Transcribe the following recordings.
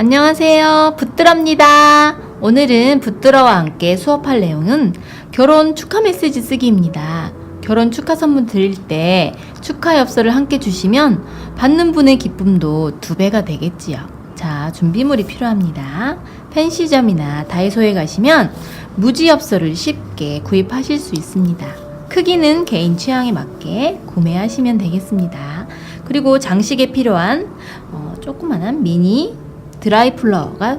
안녕하세요. 붙들어입니다. 오늘은 붙들어와 함께 수업할 내용은 결혼 축하 메시지 쓰기입니다. 결혼 축하 선물 드릴 때 축하 엽서를 함께 주시면 받는 분의 기쁨도 두 배가 되겠지요. 자, 준비물이 필요합니다. 펜시점이나 다이소에 가시면 무지 엽서를 쉽게 구입하실 수 있습니다. 크기는 개인 취향에 맞게 구매하시면 되겠습니다. 그리고 장식에 필요한 어, 조그만한 미니 드라이 플라워가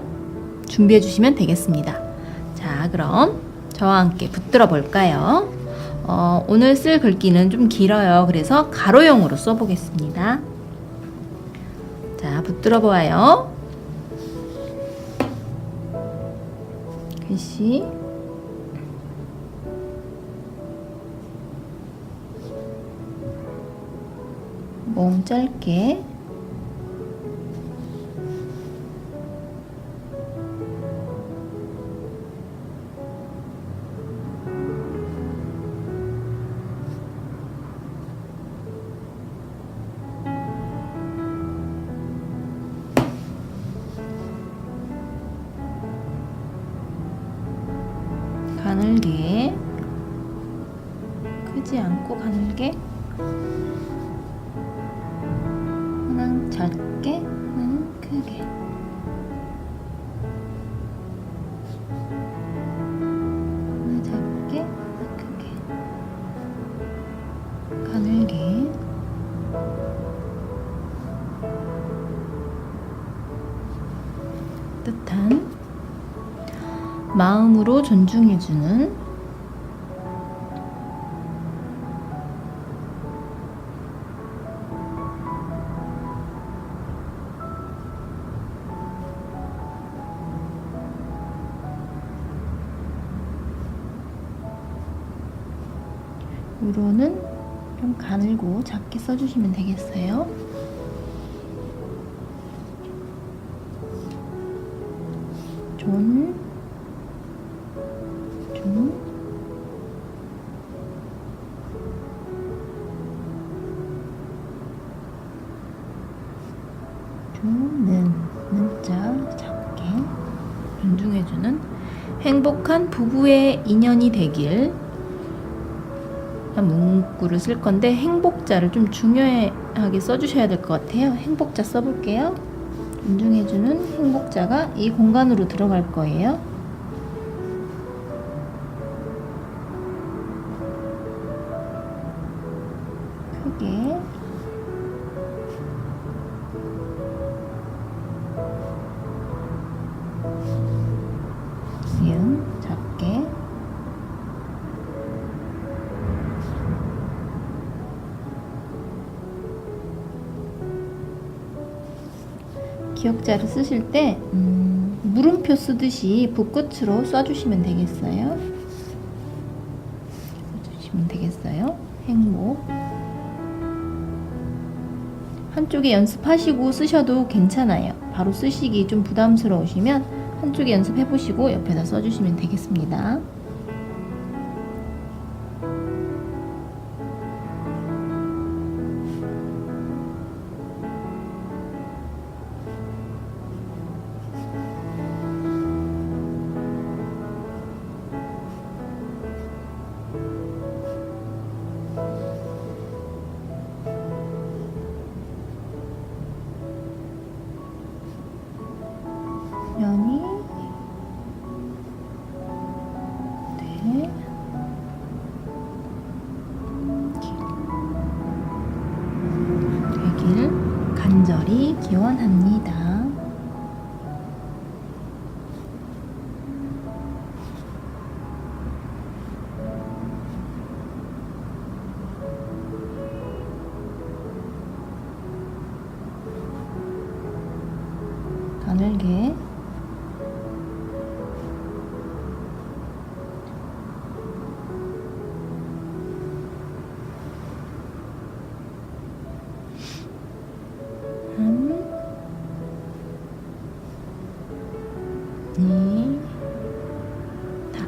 준비해 주시면 되겠습니다. 자, 그럼 저와 함께 붙들어 볼까요? 어, 오늘 쓸 글귀는 좀 길어요. 그래서 가로용으로 써보겠습니다. 자, 붙들어 보아요. 글씨. 몽 짧게 가늘게 크지 않고 가늘게 하나는 작게 하나는 크게. 하나 작게 하나 크게. 가늘게 뜻한 마음으로 존중해주는 우로는 좀 가늘고 작게 써주시면 되겠어요. 존, 존, 존는 는자 작게 존중해주는 행복한 부부의 인연이 되길 문구를 쓸 건데 행복자를 좀 중요하게 써주셔야 될 것 같아요. 행복자 써볼게요. 존중해주는 행복자가 이 공간으로 들어갈 거예요. 크게 지금 작게 기억자를 쓰실 때 음, 물음표 쓰듯이 붓끝으로 쏴주시면 되겠어요. 써주시면 되겠어요. 행복. 한쪽에 연습하시고 쓰셔도 괜찮아요. 바로 쓰시기 좀 부담스러우시면 한쪽에 연습해보시고 옆에다 써주시면 되겠습니다. 기원합니다. 가늘게 이, 다.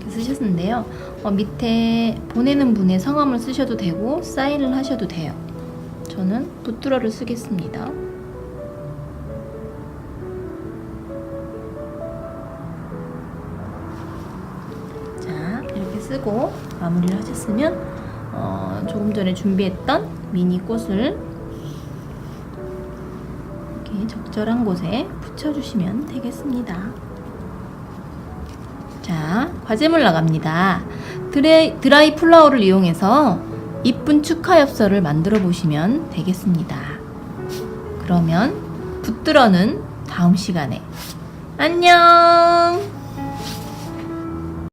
이렇게 쓰셨는데요. 어, 밑에 보내는 분의 성함을 쓰셔도 되고 사인을 하셔도 돼요. 저는 붓들어를 쓰겠습니다. 자, 이렇게 쓰고 마무리를 하셨으면 어, 조금 전에 준비했던 미니 꽃을 이렇게 적절한 곳에 붙여주시면 되겠습니다. 자, 과제물 나갑니다. 드레, 드라이 플라워를 이용해서 이쁜 축하 엽서를 만들어 보시면 되겠습니다. 그러면 붙들어는 다음 시간에 안녕!